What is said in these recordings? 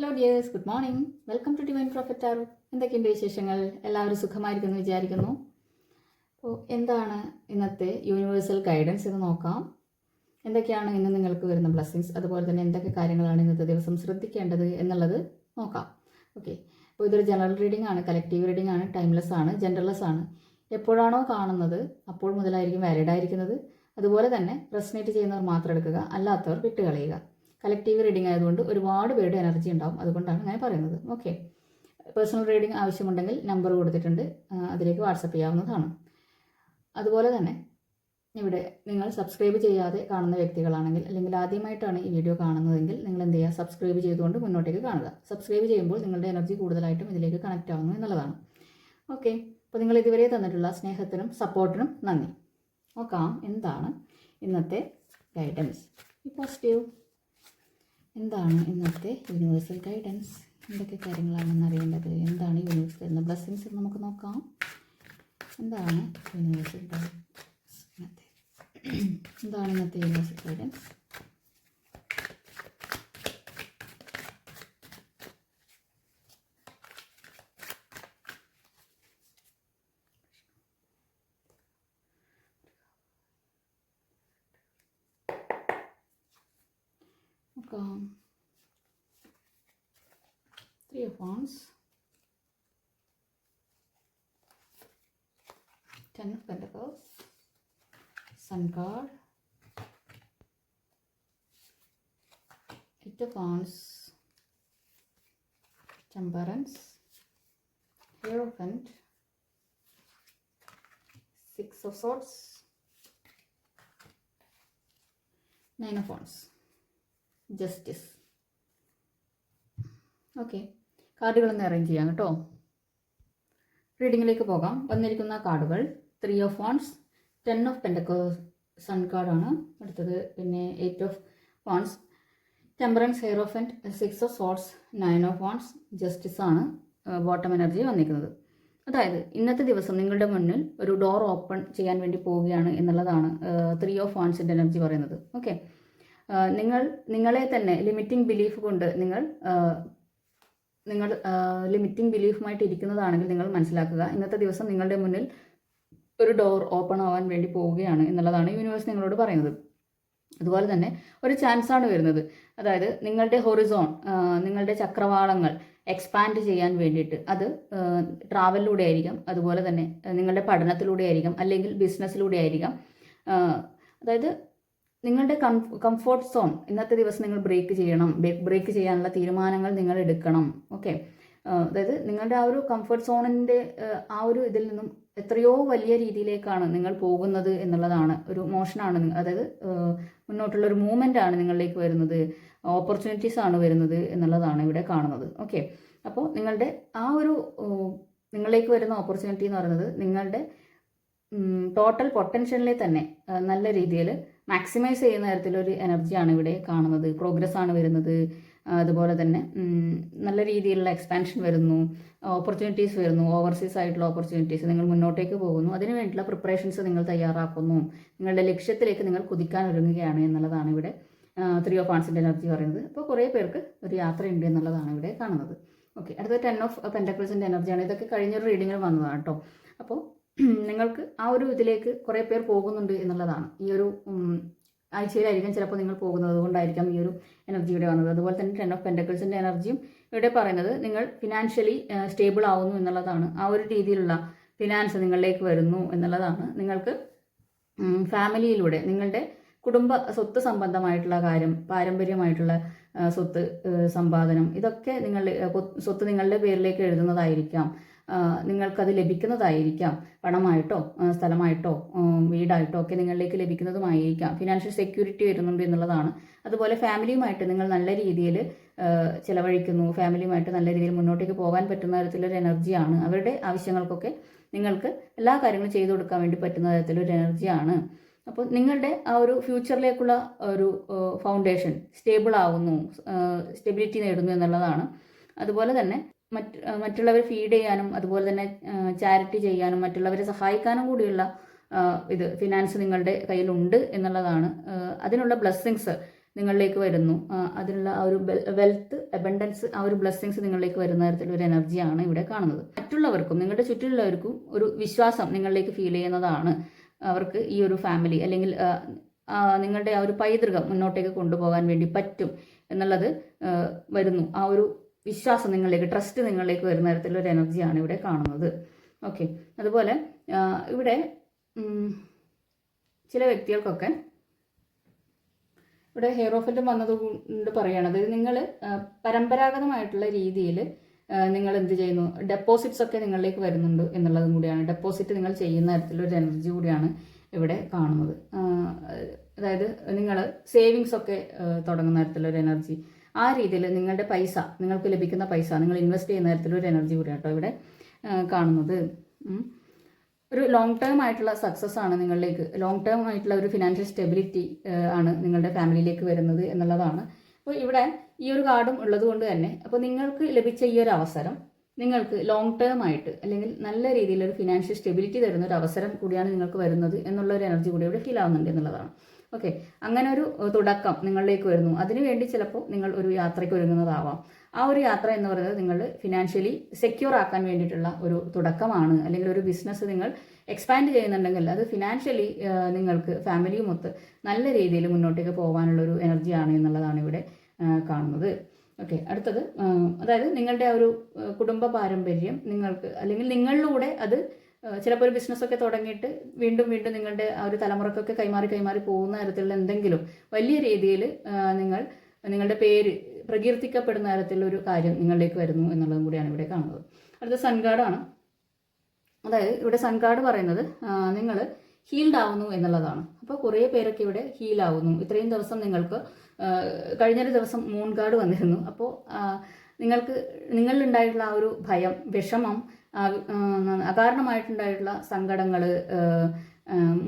Hello dears good morning welcome to divine prophet എന്തൊക്കെ എന്തൊക്കെയുണ്ട് വിശേഷങ്ങൾ? എല്ലാവരും സുഖമായിരിക്കുന്നു വിചാരിക്കുന്നു. അപ്പോൾ എന്താണ് ഇന്നത്തെ യൂണിവേഴ്സൽ ഗൈഡൻസ് എന്ന് നോക്കാം. എന്തൊക്കെയാണ് ഇന്ന് നിങ്ങൾക്ക് വരുന്ന ബ്ലെസ്സിങ്സ് അതുപോലെ തന്നെ എന്തൊക്കെ കാര്യങ്ങളാണ് ഇന്നത്തെ ദിവസം ശ്രദ്ധിക്കേണ്ടത് എന്നുള്ളത് നോക്കാം. ഓക്കെ അപ്പോൾ ഇതൊരു ജനറൽ റീഡിംഗ് ആണ് കലക്റ്റീവ് റീഡിംഗ് ആണ് ടൈംലെസ് ആണ് ജെൻഡർലെസ് ആണ്. എപ്പോഴാണോ കാണുന്നത് അപ്പോൾ മുതലായിരിക്കും വാലിഡ് ആയിരിക്കുന്നത്. അതുപോലെ തന്നെ റെസ്നേറ്റ് ചെയ്യുന്നവർ മാത്രം എടുക്കുക അല്ലാത്തവർ വിട്ടുകളയുക. കലക്റ്റീവ് റീഡിംഗ് ആയതുകൊണ്ട് ഒരുപാട് പേരുടെ എനർജി ഉണ്ടാവും. അതുകൊണ്ടാണ് ഞാൻ പറയുന്നത്. ഓക്കെ പേഴ്സണൽ റീഡിംഗ് ആവശ്യമുണ്ടെങ്കിൽ നമ്പർ കൊടുത്തിട്ടുണ്ട്. അതിലേക്ക് വാട്സപ്പ് ചെയ്യാവുന്നതാണ്. അതുപോലെ തന്നെ ഇവിടെ നിങ്ങൾ സബ്സ്ക്രൈബ് ചെയ്യാതെ കാണുന്ന വ്യക്തികളാണെങ്കിൽ അല്ലെങ്കിൽ ആദ്യമായിട്ടാണ് ഈ വീഡിയോ കാണുന്നതെങ്കിൽ നിങ്ങൾ എന്ത് ചെയ്യുക? സബ്സ്ക്രൈബ് ചെയ്തുകൊണ്ട് മുന്നോട്ടേക്ക് കാണുക. സബ്സ്ക്രൈബ് ചെയ്യുമ്പോൾ നിങ്ങളുടെ എനർജി കൂടുതലായിട്ടും ഇതിലേക്ക് കണക്റ്റ് ആവുന്നു എന്നുള്ളതാണ്. ഓക്കെ അപ്പോൾ നിങ്ങൾ ഇതുവരെ തന്നിട്ടുള്ള സ്നേഹത്തിനും സപ്പോർട്ടിനും നന്ദി. നോക്കാം. എന്താണ് ഇന്നത്തെ ഗൈഡൻസ് പോസിറ്റീവ് എന്താണ് ഇന്നത്തെ യൂണിവേഴ്സൽ ഗൈഡൻസ് എന്തൊക്കെ കാര്യങ്ങളാണെന്ന് അറിയേണ്ടത്? എന്താണ് യൂണിവേഴ്സ് തരുന്ന ബ്ലെസ്സിങ്സ് നമുക്ക് നോക്കാം. എന്താണ് യൂണിവേഴ്സൽ ഗൈഡൻസ് ഇന്നത്തെ എന്താണ് ഇന്നത്തെ universal guidance three of wands, ten of pentacles, sun card, eight of wands, temperance, hierophant, six of swords, nine of wands. Justice okay കാർഡുകളൊന്ന് arrange ചെയ്യാം കേട്ടോ. റീഡിങ്ങിലേക്ക് പോകാം. വന്നിരിക്കുന്ന കാർഡുകൾ. Three of wands ten of pentacles sun കാർഡാണ് അടുത്തത് പിന്നെ eight of wands temperance and six of swords nine of wands justice ആണ് ബോട്ടം എനർജി വന്നിരിക്കുന്നത്. അതായത് ഇന്നത്തെ ദിവസം നിങ്ങളുടെ മുന്നിൽ ഒരു ഡോർ ഓപ്പൺ ചെയ്യാൻ വേണ്ടി പോവുകയാണ് എന്നുള്ളതാണ് ത്രീ ഓഫ് വാൺസിന്റെ എനർജി പറയുന്നത്. ഓക്കെ നിങ്ങൾ നിങ്ങളെ തന്നെ ലിമിറ്റിംഗ് ബിലീഫ് കൊണ്ട് നിങ്ങൾ നിങ്ങൾ ലിമിറ്റിംഗ് ബിലീഫുമായിട്ട് ഇരിക്കുന്നതാണെങ്കിൽ നിങ്ങൾ മനസ്സിലാക്കുക. ഇന്നത്തെ ദിവസം നിങ്ങളുടെ മുന്നിൽ ഒരു ഡോർ ഓപ്പൺ ആവാൻ വേണ്ടി പോവുകയാണ് എന്നുള്ളതാണ് യൂണിവേഴ്സ് നിങ്ങളോട് പറയുന്നത്. അതുപോലെ തന്നെ ഒരു ചാൻസ് ആണ് വരുന്നത്. അതായത് നിങ്ങളുടെ ഹൊറിസോൺ നിങ്ങളുടെ ചക്രവാളങ്ങൾ എക്സ്പാൻഡ് ചെയ്യാൻ വേണ്ടിയിട്ട്. അത് ട്രാവലിലൂടെ ആയിരിക്കാം. അതുപോലെ തന്നെ നിങ്ങളുടെ പഠനത്തിലൂടെ ആയിരിക്കാം. അല്ലെങ്കിൽ ബിസിനസ്സിലൂടെ ആയിരിക്കാം. അതായത് നിങ്ങളുടെ കംഫോർട്ട് സോൺ ഇന്നത്തെ ദിവസം നിങ്ങൾ ബ്രേക്ക് ചെയ്യണം. ബ്രേക്ക് ചെയ്യാനുള്ള തീരുമാനങ്ങൾ നിങ്ങൾ എടുക്കണം. ഓക്കെ അതായത് നിങ്ങളുടെ ആ ഒരു കംഫർട്ട് സോണിന്റെ ആ ഒരു ഇതിൽ നിന്നും എത്രയോ വലിയ രീതിയിലേക്കാണ് നിങ്ങൾ പോകുന്നത് എന്നുള്ളതാണ് ഒരു മോഷനാണ് അതായത് മുന്നോട്ടുള്ള ഒരു മൂവ്മെന്റ് ആണ് നിങ്ങളിലേക്ക് വരുന്നത്. ഓപ്പർച്യൂണിറ്റീസ് ആണ് വരുന്നത് എന്നുള്ളതാണ് ഇവിടെ കാണുന്നത്. ഓക്കെ അപ്പോൾ നിങ്ങളുടെ ആ ഒരു നിങ്ങളിലേക്ക് വരുന്ന ഓപ്പർച്യൂണിറ്റി എന്ന് പറയുന്നത് നിങ്ങളുടെ ടോട്ടൽ പൊട്ടൻഷ്യലിനെ തന്നെ നല്ല രീതിയിൽ മാക്സിമൈസ് ചെയ്യുന്ന തരത്തിലൊരു എനർജിയാണ് ഇവിടെ കാണുന്നത്. പ്രോഗ്രസ് ആണ് വരുന്നത്. അതുപോലെ തന്നെ നല്ല രീതിയിലുള്ള എക്സ്പാൻഷൻ വരുന്നു. ഓപ്പർച്യൂണിറ്റീസ് വരുന്നു. ഓവർസീസ് ആയിട്ടുള്ള ഓപ്പർച്യൂണിറ്റീസ് നിങ്ങൾ മുന്നോട്ടേക്ക് പോകുന്നു. അതിനു വേണ്ടിയിട്ടുള്ള പ്രിപ്പറേഷൻസ് നിങ്ങൾ തയ്യാറാക്കുന്നു. നിങ്ങളുടെ ലക്ഷ്യത്തിലേക്ക് നിങ്ങൾ കുതിക്കാൻ ഒരുങ്ങുകയാണ് എന്നുള്ളതാണ് ഇവിടെ ത്രീ ഓഫ് ആൺസിന്റെ എനർജി പറയുന്നത്. അപ്പോൾ കുറേ പേർക്ക് ഒരു യാത്ര ഉണ്ട് എന്നുള്ളതാണ് ഇവിടെ കാണുന്നത്. ഓക്കെ അടുത്ത ടെൻ ഓഫ് പെന്റക്കിൾസിന്റെ എനർജിയാണ് ഇതൊക്കെ കഴിഞ്ഞൊരു റീഡിങ്ങിൽ വന്നതാണ് കേട്ടോ. അപ്പോൾ നിങ്ങൾക്ക് ആ ഒരു ഇതിലേക്ക് കുറേ പേർ പോകുന്നുണ്ട് എന്നുള്ളതാണ്. ഈ ഒരു ആഴ്ചയിലായിരിക്കും ചിലപ്പോൾ നിങ്ങൾ പോകുന്നത്. കൊണ്ടായിരിക്കാം ഈ ഒരു എനർജി ഇവിടെ വന്നത്. അതുപോലെ തന്നെ ടെൻ ഓഫ് പെന്റക്കിൾസിന്റെ എനർജിയും ഇവിടെ പറയുന്നത് നിങ്ങൾ ഫിനാൻഷ്യലി സ്റ്റേബിൾ ആവുന്നു എന്നുള്ളതാണ്. ആ ഒരു രീതിയിലുള്ള ഫിനാൻസ് നിങ്ങളിലേക്ക് വരുന്നു എന്നുള്ളതാണ്. നിങ്ങൾക്ക് ഫാമിലിയിലൂടെ നിങ്ങളുടെ കുടുംബ സ്വത്ത് സംബന്ധമായിട്ടുള്ള കാര്യം പാരമ്പര്യമായിട്ടുള്ള സ്വത്ത് സമ്പാദനം ഇതൊക്കെ നിങ്ങളുടെ സ്വത്ത് നിങ്ങളുടെ പേരിലേക്ക് എഴുതുന്നതായിരിക്കാം. നിങ്ങൾക്കത് ലഭിക്കുന്നതായിരിക്കാം. പണമായിട്ടോ സ്ഥലമായിട്ടോ വീടായിട്ടോ ഒക്കെ നിങ്ങളിലേക്ക് ലഭിക്കുന്നതുമായിരിക്കാം. ഫിനാൻഷ്യൽ സെക്യൂരിറ്റി വരുന്നുണ്ട് എന്നുള്ളതാണ്. അതുപോലെ ഫാമിലിയുമായിട്ട് നിങ്ങൾ നല്ല രീതിയിൽ ചിലവഴിക്കുന്നു. ഫാമിലിയുമായിട്ട് നല്ല രീതിയിൽ മുന്നോട്ടേക്ക് പോകാൻ പറ്റുന്ന തരത്തിലൊരു എനർജിയാണ്. അവരുടെ ആവശ്യങ്ങൾക്കൊക്കെ നിങ്ങൾക്ക് എല്ലാ കാര്യങ്ങളും ചെയ്തു കൊടുക്കാൻ വേണ്ടി പറ്റുന്ന തരത്തിലൊരു എനർജിയാണ്. അപ്പോൾ നിങ്ങളുടെ ആ ഒരു ഫ്യൂച്ചറിലേക്കുള്ള ഒരു ഫൗണ്ടേഷൻ സ്റ്റേബിൾ ആവുന്നു സ്റ്റെബിലിറ്റി നേടുന്നു എന്നുള്ളതാണ്. അതുപോലെ തന്നെ മറ്റ് മറ്റുള്ളവരെ ഫീഡ് ചെയ്യാനും അതുപോലെ തന്നെ ചാരിറ്റി ചെയ്യാനും മറ്റുള്ളവരെ സഹായിക്കാനും കൂടിയുള്ള ഇത് ഫിനാൻസ് നിങ്ങളുടെ കയ്യിലുണ്ട് എന്നുള്ളതാണ്. അതിനുള്ള ബ്ലെസ്സിങ്സ് നിങ്ങളിലേക്ക് വരുന്നു. അതിനുള്ള ആ ഒരു വെൽത്ത് അബണ്ടൻസ് ആ ഒരു ബ്ലെസ്സിങ്സ് നിങ്ങളിലേക്ക് വരുന്ന തരത്തിലുള്ള ഒരു എനർജിയാണ് ഇവിടെ കാണുന്നത്. മറ്റുള്ളവർക്കും നിങ്ങളുടെ ചുറ്റിലുള്ളവർക്കും ഒരു വിശ്വാസം നിങ്ങളിലേക്ക് ഫീൽ ചെയ്യുന്നതാണ്. അവർക്ക് ഈ ഒരു ഫാമിലി അല്ലെങ്കിൽ നിങ്ങളുടെ ആ ഒരു പൈതൃകം മുന്നോട്ടേക്ക് കൊണ്ടുപോകാൻ വേണ്ടി പറ്റും എന്നുള്ളത് വരുന്നു. ആ ഒരു വിശ്വാസം നിങ്ങളിലേക്ക് ട്രസ്റ്റ് നിങ്ങളിലേക്ക് വരുന്ന തരത്തിലുള്ള ഒരു എനർജിയാണ് ഇവിടെ കാണുന്നത്. ഓക്കെ അതുപോലെ ഇവിടെ ചില വ്യക്തികൾക്കൊക്കെ ഇവിടെ ഹെയർ ഓഫിന്റെ വന്നത് കൊണ്ട് പറയുകയാണ് അതായത് നിങ്ങൾ പരമ്പരാഗതമായിട്ടുള്ള രീതിയിൽ നിങ്ങൾ എന്ത് ചെയ്യുന്നു? ഡെപ്പോസിറ്റ്സ് ഒക്കെ നിങ്ങളിലേക്ക് വരുന്നുണ്ട് എന്നുള്ളതും കൂടിയാണ്. ഡെപ്പോസിറ്റ് നിങ്ങൾ ചെയ്യുന്ന തരത്തിലൊരു എനർജി കൂടിയാണ് ഇവിടെ കാണുന്നത്. അതായത് നിങ്ങൾ സേവിങ്സ് ഒക്കെ തുടങ്ങുന്ന തരത്തിലൊരു എനർജി ആ രീതിയിൽ നിങ്ങളുടെ പൈസ നിങ്ങൾക്ക് ലഭിക്കുന്ന പൈസ നിങ്ങൾ ഇൻവെസ്റ്റ് ചെയ്യുന്ന തരത്തിലൊരു എനർജി കൂടിയാണ് കേട്ടോ ഇവിടെ കാണുന്നത്. ഒരു ലോങ് ടേം ആയിട്ടുള്ള സക്സസ് ആണ് നിങ്ങളിലേക്ക് ലോങ് ടേം ആയിട്ടുള്ള ഒരു ഫിനാൻഷ്യൽ സ്റ്റെബിലിറ്റി ആണ് നിങ്ങളുടെ ഫാമിലിയിലേക്ക് വരുന്നത് എന്നുള്ളതാണ്. അപ്പോൾ ഇവിടെ ഈ ഒരു കാർഡും ഉള്ളത് കൊണ്ട് തന്നെ അപ്പോൾ നിങ്ങൾക്ക് ലഭിച്ച ഈ ഒരു അവസരം നിങ്ങൾക്ക് ലോങ് ടേം ആയിട്ട് അല്ലെങ്കിൽ നല്ല രീതിയിലൊരു ഫിനാൻഷ്യൽ സ്റ്റെബിലിറ്റി തരുന്ന ഒരു അവസരം കൂടിയാണ് നിങ്ങൾക്ക് വരുന്നത് എന്നുള്ള ഒരു എനർജി കൂടി ഇവിടെ ഫീൽ ആവുന്നുണ്ട് എന്നുള്ളതാണ്. ഓക്കെ. അങ്ങനെ ഒരു തുടക്കം നിങ്ങളിലേക്ക് വരുന്നു. അതിനുവേണ്ടി ചിലപ്പോൾ നിങ്ങൾ ഒരു യാത്രയ്ക്ക് ഒരുങ്ങുന്നതാവാം. ആ ഒരു യാത്ര എന്ന് പറയുന്നത് നിങ്ങൾ ഫിനാൻഷ്യലി സെക്യൂർ ആക്കാൻ വേണ്ടിയിട്ടുള്ള ഒരു തുടക്കമാണ്. അല്ലെങ്കിൽ ഒരു ബിസിനസ് നിങ്ങൾ എക്സ്പാൻഡ് ചെയ്യുന്നുണ്ടെങ്കിൽ അത് ഫിനാൻഷ്യലി നിങ്ങൾക്ക് ഫാമിലിയുമൊത്ത് നല്ല രീതിയിൽ മുന്നോട്ടേക്ക് പോകാനുള്ള ഒരു എനർജിയാണ് എന്നുള്ളതാണ് ഇവിടെ കാണുന്നത്. ഓക്കെ. അടുത്തത് അതായത് നിങ്ങളുടെ ആ ഒരു കുടുംബ പാരമ്പര്യം നിങ്ങൾക്ക് അല്ലെങ്കിൽ നിങ്ങളിലൂടെ അത് ചിലപ്പോൾ ഒരു ബിസിനസ്സൊക്കെ തുടങ്ങിയിട്ട് വീണ്ടും വീണ്ടും നിങ്ങളുടെ ആ ഒരു തലമുറക്കൊക്കെ കൈമാറി കൈമാറി പോകുന്ന തരത്തിലുള്ള എന്തെങ്കിലും വലിയ രീതിയിൽ നിങ്ങൾ നിങ്ങളുടെ പേര് പ്രകീർത്തിക്കപ്പെടുന്ന തരത്തിലുള്ള ഒരു കാര്യം നിങ്ങളിലേക്ക് വരുന്നു എന്നുള്ളതും കൂടിയാണ് ഇവിടെ കാണുന്നത്. അടുത്ത സൺഗാർഡാണ്. അതായത് ഇവിടെ സൺഗാർഡ് പറയുന്നത് നിങ്ങൾ ഹീൽഡ് ആവുന്നു എന്നുള്ളതാണ്. അപ്പോൾ കുറേ പേരൊക്കെ ഇവിടെ ഹീൽ ആവുന്നു. ഇത്രയും ദിവസം നിങ്ങൾക്ക് കഴിഞ്ഞൊരു ദിവസം മൂൺ ഗാർഡ് വന്നിരുന്നു അപ്പോൾ നിങ്ങൾക്ക് നിങ്ങളിലുണ്ടായിട്ടുള്ള ആ ഒരു ഭയം വിഷമം അകാരണമായിട്ടുണ്ടായിട്ടുള്ള സങ്കടങ്ങൾ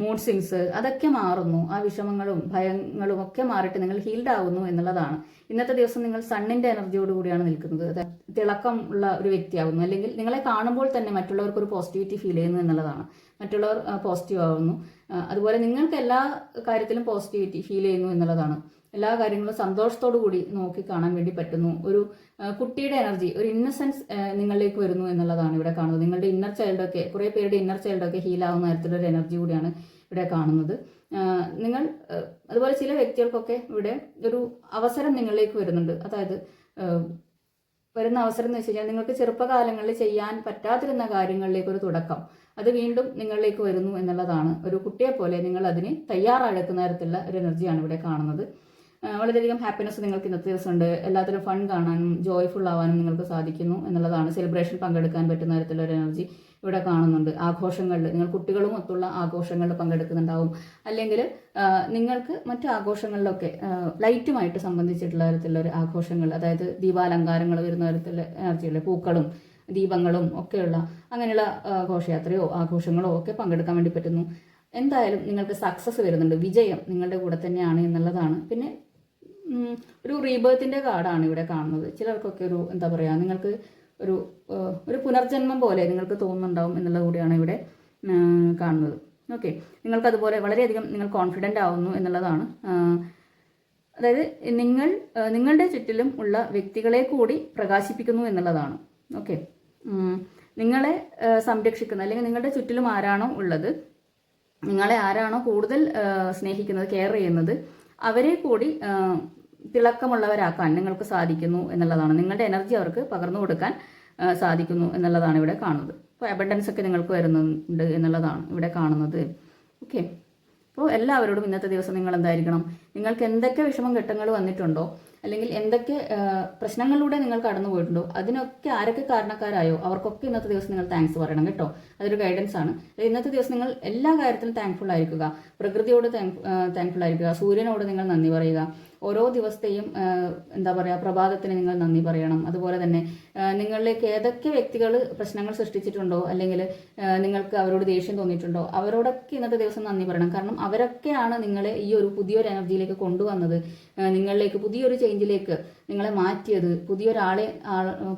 മൂഡ് സിങ്സ് അതൊക്കെ മാറുന്നു. ആ വിഷമങ്ങളും ഭയങ്ങളും ഒക്കെ മാറിയിട്ട് നിങ്ങൾ ഹീൽഡ് ആകുന്നു എന്നുള്ളതാണ്. ഇന്നത്തെ ദിവസം നിങ്ങൾ സണ്ണിന്റെ എനർജിയോട് കൂടിയാണ് നിൽക്കുന്നത്. തിളക്കം ഉള്ള ഒരു വ്യക്തിയാകുന്നു അല്ലെങ്കിൽ നിങ്ങളെ കാണുമ്പോൾ തന്നെ മറ്റുള്ളവർക്ക് ഒരു പോസിറ്റിവിറ്റി ഫീൽ ചെയ്യുന്നു എന്നുള്ളതാണ്. മറ്റുള്ളവർ പോസിറ്റീവ് ആകുന്നു അതുപോലെ നിങ്ങൾക്ക് എല്ലാ കാര്യത്തിലും പോസിറ്റിവിറ്റി ഫീൽ ചെയ്യുന്നു എന്നുള്ളതാണ്. എല്ലാ കാര്യങ്ങളും സന്തോഷത്തോടു കൂടി നോക്കി കാണാൻ വേണ്ടി പറ്റുന്നു. ഒരു കുട്ടിയുടെ എനർജി ഒരു ഇന്നസെൻസ് നിങ്ങളിലേക്ക് വരുന്നു എന്നുള്ളതാണ് ഇവിടെ കാണുന്നത്. നിങ്ങളുടെ ഇന്നർ ചൈൽഡൊക്കെ കുറേ പേരുടെ ഇന്നർ ചൈൽഡൊക്കെ തരത്തിലുള്ള ഒരു എനർജി കൂടിയാണ് ഇവിടെ കാണുന്നത്. നിങ്ങൾ അതുപോലെ ചില വ്യക്തികൾക്കൊക്കെ ഇവിടെ ഒരു അവസരം നിങ്ങളിലേക്ക് വരുന്നുണ്ട്. അതായത് വരുന്ന അവസരം എന്ന് വെച്ച് കഴിഞ്ഞാൽ നിങ്ങൾക്ക് ചെറുപ്പകാലങ്ങളിൽ ചെയ്യാൻ പറ്റാതിരുന്ന കാര്യങ്ങളിലേക്ക് ഒരു തുടക്കം. അത് വീണ്ടും നിങ്ങളിലേക്ക് വരുന്നു എന്നുള്ളതാണ്. ഒരു കുട്ടിയെ പോലെ നിങ്ങൾ അതിന് തയ്യാറെടുക്കുന്ന തരത്തിലുള്ള ഒരു എനർജിയാണ് ഇവിടെ കാണുന്നത്. വളരെയധികം ഹാപ്പിനെസ് നിങ്ങൾക്ക് ഇന്നത്തെ ദിവസമുണ്ട്. എല്ലാത്തിലും ഫൺ കാണാനും ജോയ്ഫുൾ ആവാനും നിങ്ങൾക്ക് സാധിക്കുന്നു എന്നുള്ളതാണ്. സെലിബ്രേഷൻ പങ്കെടുക്കാൻ പറ്റുന്ന തരത്തിലുള്ള എനർജി ഇവിടെ കാണുന്നുണ്ട്. ആഘോഷങ്ങളിൽ നിങ്ങൾ കുട്ടികളും ഒത്തുള്ള ആഘോഷങ്ങളിൽ പങ്കെടുക്കുന്നുണ്ടാവും. അല്ലെങ്കിൽ നിങ്ങൾക്ക് മറ്റു ആഘോഷങ്ങളിലൊക്കെ ലൈറ്റുമായിട്ട് സംബന്ധിച്ചിട്ടുള്ള തരത്തിലുള്ള ആഘോഷങ്ങൾ അതായത് ദീപാലങ്കാരങ്ങൾ വരുന്ന തരത്തിലുള്ള എനർജികൾ പൂക്കളും ദീപങ്ങളും ഒക്കെയുള്ള അങ്ങനെയുള്ള ഘോഷയാത്രയോ ആഘോഷങ്ങളോ ഒക്കെ പങ്കെടുക്കാൻ വേണ്ടി പറ്റുന്നു. എന്തായാലും നിങ്ങൾക്ക് സക്സസ് വരുന്നുണ്ട്. വിജയം നിങ്ങളുടെ കൂടെ തന്നെയാണ് എന്നുള്ളതാണ്. പിന്നെ ഒരു റീബേർത്തിന്റെ കാർഡാണ് ഇവിടെ കാണുന്നത്. ചിലർക്കൊക്കെ ഒരു എന്താ പറയുക നിങ്ങൾക്ക് ഒരു ഒരു പുനർജന്മം പോലെ നിങ്ങൾക്ക് തോന്നുന്നുണ്ടാവും എന്നുള്ളത് കൂടിയാണ് ഇവിടെ കാണുന്നത്. ഓക്കെ. നിങ്ങൾക്കതുപോലെ വളരെയധികം നിങ്ങൾ കോൺഫിഡന്റ് ആവുന്നു എന്നുള്ളതാണ്. അതായത് നിങ്ങൾ നിങ്ങളുടെ ചുറ്റിലും ഉള്ള വ്യക്തികളെ കൂടി പ്രകാശിപ്പിക്കുന്നു എന്നുള്ളതാണ്. ഓക്കെ. നിങ്ങളെ സംരക്ഷിക്കുന്ന അല്ലെങ്കിൽ നിങ്ങളുടെ ചുറ്റിലും ആരാണോ ഉള്ളത് നിങ്ങളെ ആരാണോ കൂടുതൽ സ്നേഹിക്കുന്നത് കെയർ ചെയ്യുന്നത് അവരെ കൂടി തിളക്കമുള്ളവരാക്കാൻ നിങ്ങൾക്ക് സാധിക്കുന്നു എന്നുള്ളതാണ്. നിങ്ങളുടെ എനർജി അവർക്ക് പകർന്നു കൊടുക്കാൻ സാധിക്കുന്നു എന്നുള്ളതാണ് ഇവിടെ കാണുന്നത്. അപ്പോൾ അബണ്ടൻസ് ഒക്കെ നിങ്ങൾക്ക് വരുന്നുണ്ട് എന്നുള്ളതാണ് ഇവിടെ കാണുന്നത്. ഓക്കെ അപ്പോൾ എല്ലാവരോടും ഇന്നത്തെ ദിവസം നിങ്ങൾ എന്തായിരിക്കണം? നിങ്ങൾക്ക് എന്തൊക്കെ വിഷമം ഘട്ടങ്ങൾ വന്നിട്ടുണ്ടോ? അല്ലെങ്കിൽ എന്തൊക്കെ പ്രശ്നങ്ങളിലൂടെ നിങ്ങൾ കടന്നു പോയിട്ടുണ്ടോ? അതിനൊക്കെ ആരൊക്കെ കാരണക്കാരായോ? അവർക്കൊക്കെ ഇന്നത്തെ ദിവസം നിങ്ങൾ താങ്ക്സ് പറയണം കേട്ടോ. അതൊരു ഗൈഡൻസ് ആണ്. ഇന്നത്തെ ദിവസം നിങ്ങൾ എല്ലാ കാര്യത്തിലും താങ്ക്ഫുൾ ആയിരിക്കുക. പ്രകൃതിയോട് താങ്ക്ഫുൾ ആയിരിക്കുക. സൂര്യനോട് നിങ്ങൾ നന്ദി പറയുക. ഓരോ ദിവസത്തെയും എന്താ പറയുക പ്രഭാതത്തിന് നിങ്ങൾ നന്ദി പറയണം. അതുപോലെ തന്നെ നിങ്ങളിലേക്ക് ഏതൊക്കെ വ്യക്തികൾ പ്രശ്നങ്ങൾ സൃഷ്ടിച്ചിട്ടുണ്ടോ? അല്ലെങ്കിൽ നിങ്ങൾക്ക് അവരോട് ദേഷ്യം തോന്നിയിട്ടുണ്ടോ? അവരോടൊക്കെ ഇന്നത്തെ ദിവസം നന്ദി പറയണം. കാരണം അവരൊക്കെയാണ് നിങ്ങളെ ഈ ഒരു പുതിയൊരു എനർജിയിലേക്ക് കൊണ്ടുവന്നത്. നിങ്ങളിലേക്ക് പുതിയൊരു ചേഞ്ചിലേക്ക് നിങ്ങളെ മാറ്റിയത് പുതിയൊരാളെ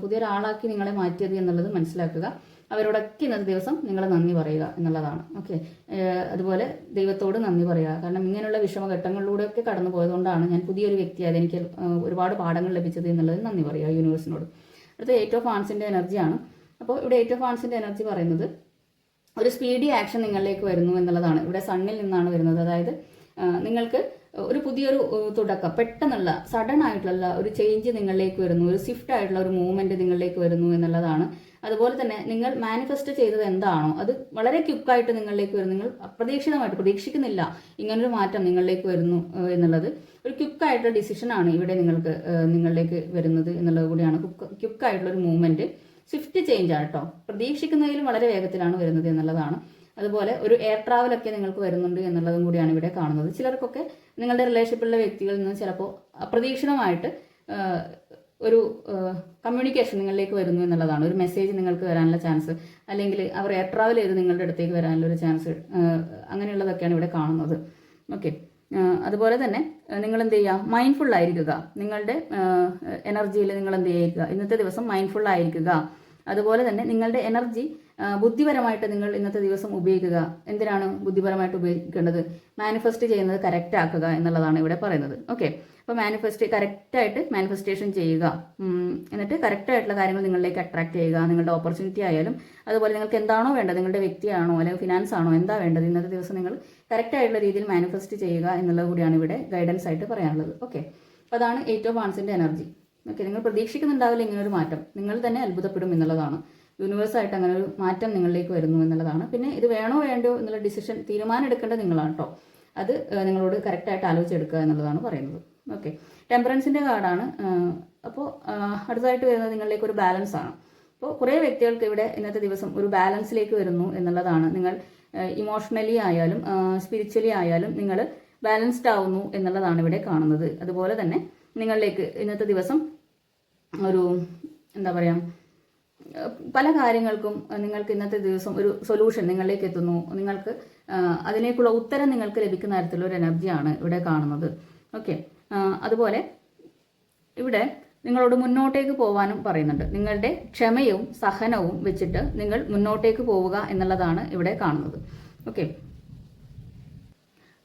പുതിയൊരാളാക്കി നിങ്ങളെ മാറ്റിയത് എന്നുള്ളത് മനസ്സിലാക്കുക. അവരോടൊക്കെ ഇന്നത്തെ ദിവസം നിങ്ങളെ നന്ദി പറയുക എന്നുള്ളതാണ്. ഓക്കെ അതുപോലെ ദൈവത്തോട് നന്ദി പറയുക. കാരണം ഇങ്ങനെയുള്ള വിഷമഘട്ടങ്ങളിലൂടെയൊക്കെ കടന്നു പോയതുകൊണ്ടാണ് ഞാൻ പുതിയൊരു വ്യക്തിയായത് എനിക്ക് ഒരുപാട് പാഠങ്ങൾ ലഭിച്ചത് എന്നുള്ളത് നന്ദി പറയുക യൂണിവേഴ്സിനോട്. അടുത്ത എയ്റ്റ് ഓഫ് ആൺസിന്റെ എനർജിയാണ് അപ്പോൾ ഇവിടെ എയ്റ്റ് ഓഫ് ആൺസിന്റെ എനർജി പറയുന്നത് ഒരു സ്പീഡി ആക്ഷൻ നിങ്ങളിലേക്ക് വരുന്നു എന്നുള്ളതാണ്. ഇവിടെ സണ്ണിൽ നിന്നാണ് വരുന്നത്. അതായത് നിങ്ങൾക്ക് ഒരു പുതിയൊരു തുടക്കം പെട്ടെന്നുള്ള സഡൻ ആയിട്ടുള്ള ഒരു ചേഞ്ച് നിങ്ങളിലേക്ക് വരുന്നു. ഒരു സ്വിഫ്റ്റ് ആയിട്ടുള്ള ഒരു മൂവ്മെന്റ് നിങ്ങളിലേക്ക് വരുന്നു എന്നുള്ളതാണ് അതുപോലെ തന്നെ നിങ്ങൾ മാനിഫെസ്റ്റ് ചെയ്തത് എന്താണോ അത് വളരെ ക്യുക്കായിട്ട് നിങ്ങളിലേക്ക് വരും നിങ്ങൾ അപ്രതീക്ഷിതമായിട്ട് പ്രതീക്ഷിക്കുന്നില്ല ഇങ്ങനൊരു മാറ്റം നിങ്ങളിലേക്ക് വരുന്നു എന്നുള്ളത്. ഒരു ക്യുക്കായിട്ടുള്ള ഡിസിഷനാണ് ഇവിടെ നിങ്ങൾക്ക് നിങ്ങളിലേക്ക് വരുന്നത് എന്നുള്ളത് കൂടിയാണ്. ക്യുക്കായിട്ടുള്ള ഒരു മൂവ്മെന്റ് സ്വിഫ്റ്റ് ചേഞ്ച് ആണ് പ്രതീക്ഷിക്കുന്നതിലും വളരെ വേഗത്തിലാണ് വരുന്നത് എന്നുള്ളതാണ്. അതുപോലെ ഒരു എയർ ട്രാവലൊക്കെ നിങ്ങൾക്ക് വരുന്നുണ്ട് എന്നുള്ളതും കൂടിയാണ് ഇവിടെ കാണുന്നത്. ചിലർക്കൊക്കെ നിങ്ങളുടെ റിലേഷൻഷിപ്പിലുള്ള വ്യക്തികളിൽ നിന്ന് ചിലപ്പോൾ അപ്രതീക്ഷിതമായിട്ട് ഒരു കമ്മ്യൂണിക്കേഷൻ നിങ്ങളിലേക്ക് വരുന്നു എന്നുള്ളതാണ്. ഒരു മെസ്സേജ് നിങ്ങൾക്ക് വരാനുള്ള ചാൻസ് അല്ലെങ്കിൽ അവർ എയർ ട്രാവൽ ചെയ്ത് നിങ്ങളുടെ അടുത്തേക്ക് വരാനുള്ള ഒരു ചാൻസ് അങ്ങനെയുള്ളതൊക്കെയാണ് ഇവിടെ കാണുന്നത്. ഓക്കെ അതുപോലെ തന്നെ നിങ്ങൾ എന്ത് ചെയ്യുക? മൈൻഡ്ഫുൾ ആയിരിക്കുക. നിങ്ങളുടെ എനർജിയിൽ നിങ്ങൾ എന്ത് ചെയ്യുക? ഇന്നത്തെ ദിവസം മൈൻഡ്ഫുൾ ആയിരിക്കുക. അതുപോലെ തന്നെ നിങ്ങളുടെ എനർജി ബുദ്ധിപരമായിട്ട് നിങ്ങൾ ഇന്നത്തെ ദിവസം ഉപയോഗിക്കുക. എന്തിനാണ് ബുദ്ധിപരമായിട്ട് ഉപയോഗിക്കേണ്ടത്? മാനിഫെസ്റ്റ് ചെയ്യുന്നത് കറക്റ്റ് ആക്കുക എന്നുള്ളതാണ് ഇവിടെ പറയുന്നത്. ഓക്കെ അപ്പോൾ മാനിഫെസ്റ്റ് കറക്റ്റായിട്ട് മാനിഫെസ്റ്റേഷൻ ചെയ്യുക. എന്നിട്ട് കറക്റ്റായിട്ടുള്ള കാര്യങ്ങൾ നിങ്ങളിലേക്ക് അട്രാക്ട് ചെയ്യുക. നിങ്ങളുടെ ഓപ്പർച്യൂണിറ്റി ആയാലും അതുപോലെ നിങ്ങൾക്ക് എന്താണോ വേണ്ടത് നിങ്ങളുടെ വ്യക്തിയാണോ അല്ലെങ്കിൽ ഫിനാൻസ് ആണോ എന്താ വേണ്ടത് ഇന്നത്തെ ദിവസം നിങ്ങൾ കറക്റ്റായിട്ടുള്ള രീതിയിൽ മാനിഫെസ്റ്റ് ചെയ്യുക എന്നുള്ളത് കൂടിയാണ് ഇവിടെ ഗൈഡൻസ് ആയിട്ട് പറയാനുള്ളത്. ഓക്കെ അപ്പോൾ അതാണ് എയ്റ്റ് ഓഫ് ആൺസിന്റെ എനർജി ഓക്കെ നിങ്ങൾ പ്രതീക്ഷിക്കുന്നുണ്ടാവില്ല ഇങ്ങനെ ഒരു മാറ്റം. നിങ്ങൾ തന്നെ അത്ഭുതപ്പെടും എന്നുള്ളതാണ്. യൂണിവേഴ്സായിട്ട് അങ്ങനെ ഒരു മാറ്റം നിങ്ങളിലേക്ക് വരുന്നു എന്നുള്ളതാണ്. പിന്നെ ഇത് വേണോ വേണ്ടോ എന്നുള്ള ഡിസിഷൻ തീരുമാനം എടുക്കേണ്ടത് നിങ്ങളാണ് കേട്ടോ അത് നിങ്ങളോട് കറക്റ്റായിട്ട് ആലോചിച്ചെടുക്കുക എന്നുള്ളതാണ് പറയുന്നത്. ഓക്കെ ടെമ്പറൻസിന്റെ കാർഡാണ്. അപ്പോൾ അടുത്തതായിട്ട് വരുന്നത് നിങ്ങളിലേക്ക് ഒരു ബാലൻസ് ആണ്. അപ്പോൾ കുറേ വ്യക്തികൾക്ക് ഇവിടെ ഇന്നത്തെ ദിവസം ഒരു ബാലൻസിലേക്ക് വരുന്നു എന്നുള്ളതാണ്. നിങ്ങൾ ഇമോഷണലി ആയാലും സ്പിരിച്വലി ആയാലും നിങ്ങൾ ബാലൻസ്ഡ് ആവുന്നു എന്നുള്ളതാണ് ഇവിടെ കാണുന്നത്. അതുപോലെ തന്നെ നിങ്ങളിലേക്ക് ഇന്നത്തെ ദിവസം ഒരു എന്താ പറയുക പല കാര്യങ്ങൾക്കും നിങ്ങൾക്ക് ഇന്നത്തെ ദിവസം ഒരു സൊല്യൂഷൻ നിങ്ങളിലേക്ക് എത്തുന്നു. നിങ്ങൾക്ക് അതിലേക്കുള്ള ഉത്തരം നിങ്ങൾക്ക് ലഭിക്കുന്ന തരത്തിലുള്ള ഒരു എനർജിയാണ് ഇവിടെ കാണുന്നത്. ഓക്കെ അതുപോലെ ഇവിടെ നിങ്ങളോട് മുന്നോട്ടേക്ക് പോകാനും പറയുന്നുണ്ട്. നിങ്ങളുടെ ക്ഷമയും സഹനവും വെച്ചിട്ട് നിങ്ങൾ മുന്നോട്ടേക്ക് പോവുക എന്നുള്ളതാണ് ഇവിടെ കാണുന്നത്. ഓക്കെ.